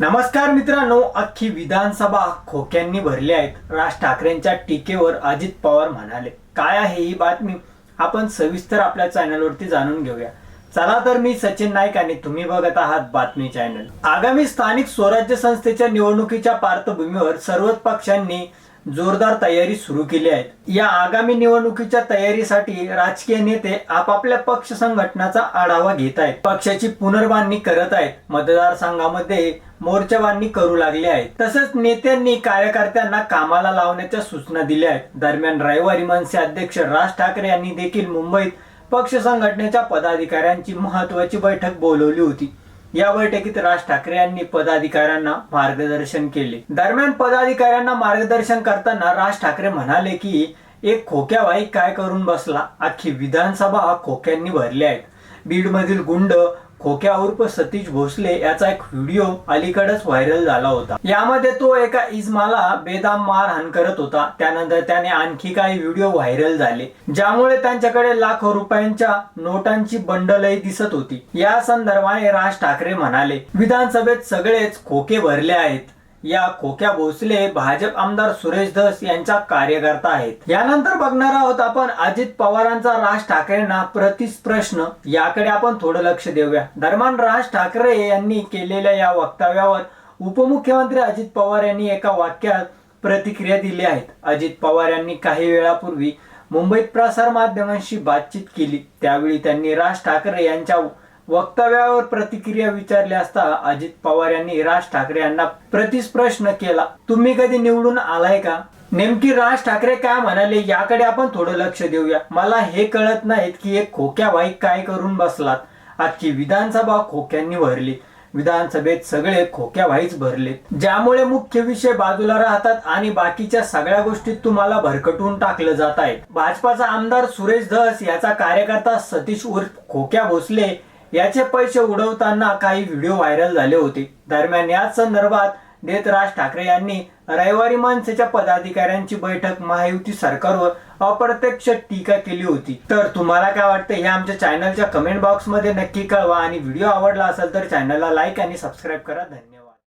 नमस्कार मित्रांनो अख्खी विधानसभा खोक्यांनी भरली आहेत. राज ठाकरेंच्या टीकेवर अजित पवार म्हणाले. काय आहे ही बातमी? आपण सविस्तर आपल्या चॅनलवरती जाणून घेऊया. चला तर मी सचिन नाईक आणि तुम्ही बघत आहात बातमी चॅनल. आगामी स्थानिक स्वराज्य संस्थेच्या निवडणुकीच्या पार्श्वभूमीवर सर्वच पक्षांनी जोरदार तयारी सुरू केली आहे या आगामी निवडणुकीच्या तयारीसाठी राजकीय नेते आपापल्या पक्ष संघटनाचा आढावा घेत आहेत. पक्षाची पुनर्बांधणी करत आहेत. मतदारसंघामध्ये मोर्चाबांधणी करू लागले आहेत. तसंच नेत्यांनी कार्यकर्त्यांना कामाला लावण्याच्या सूचना दिल्या आहेत. दरम्यान रविवारी मनसे अध्यक्ष राज ठाकरे यांनी देखील मुंबईत पक्ष संघटनेच्या पदाधिकाऱ्यांची महत्वाची बैठक बोलवली होती. या बैठकीत राज ठाकरे यांनी पदाधिकाऱ्यांना मार्गदर्शन केले. दरम्यान पदाधिकाऱ्यांना मार्गदर्शन करताना राज ठाकरे म्हणाले की एक खोक्या बाई काय करून बसला? अख्खी विधानसभा खोक्यांनी भरली आहेत. बीडमधील गुंड खोक्या उर्फ सतीश भोसले याचा एक व्हिडिओ अलीकडेच व्हायरल झाला होता. यामध्ये तो एका इजमाला बेदाम मारहाण करत होता. त्यानंतर त्याने आणखी काही व्हिडिओ व्हायरल झाले ज्यामुळे त्यांच्याकडे लाखो रुपयांच्या नोटांची बंडलही दिसत होती. या संदर्भाने राज ठाकरे म्हणाले विधानसभेत सगळेच खोके भरले आहेत. या खोक्या भोसले भाजप आमदार सुरेश धस यांचा कार्यकर्ता आहेत. यानंतर बघणार आहोत आपण अजित पवारांचा राज ठाकरेंना प्रतिस्प्रश्न याकडे आपण थोडं लक्ष देऊया. दरम्यान राज ठाकरे यांनी केलेल्या या वक्तव्यावर उपमुख्यमंत्री अजित पवार यांनी एका वाक्यात प्रतिक्रिया दिली आहेत. अजित पवार यांनी काही वेळापूर्वी मुंबईत प्रसार माध्यमांशी बातचीत केली. त्यावेळी त्यांनी राज ठाकरे यांच्या वक्तव्यावर प्रतिक्रिया विचारली असता अजित पवार यांनी राज ठाकरे यांना प्रतिस्प्रश्न केला. तुम्ही कधी निवडून आलाय का? नेमकी राज ठाकरे काय म्हणाले याकडे आपण थोडं लक्ष देऊया. मला हे कळत नाहीत की एक खोक्या बाईक काय करून बसलात. आजची विधानसभा खोक्यांनी भरली. विधानसभेत सगळे खोक्या व्हाईच भरले. ज्यामुळे मुख्य विषय बाजूला राहतात आणि बाकीच्या सगळ्या गोष्टीत तुम्हाला भरकटून टाकलं जात आहे. भाजपाचा आमदार सुरेश धस याचा कार्यकर्ता सतीश उर्फ खोक्या भोसले याचे पैसे उडवताना काही व्हिडिओ व्हायरल झाले होते. दरम्यान याच संदर्भात देत राज ठाकरे यांनी रविवारी मनसेच्या पदाधिकाऱ्यांची बैठक महायुती सरकारवर अप्रत्यक्ष टीका केली होती. तर तुम्हाला काय वाटतं? हे आमच्या चॅनलच्या कमेंट बॉक्समध्ये नक्की कळवा आणि व्हिडिओ आवडला असेल तर चॅनलला लाईक आणि सबस्क्राईब करा. धन्यवाद.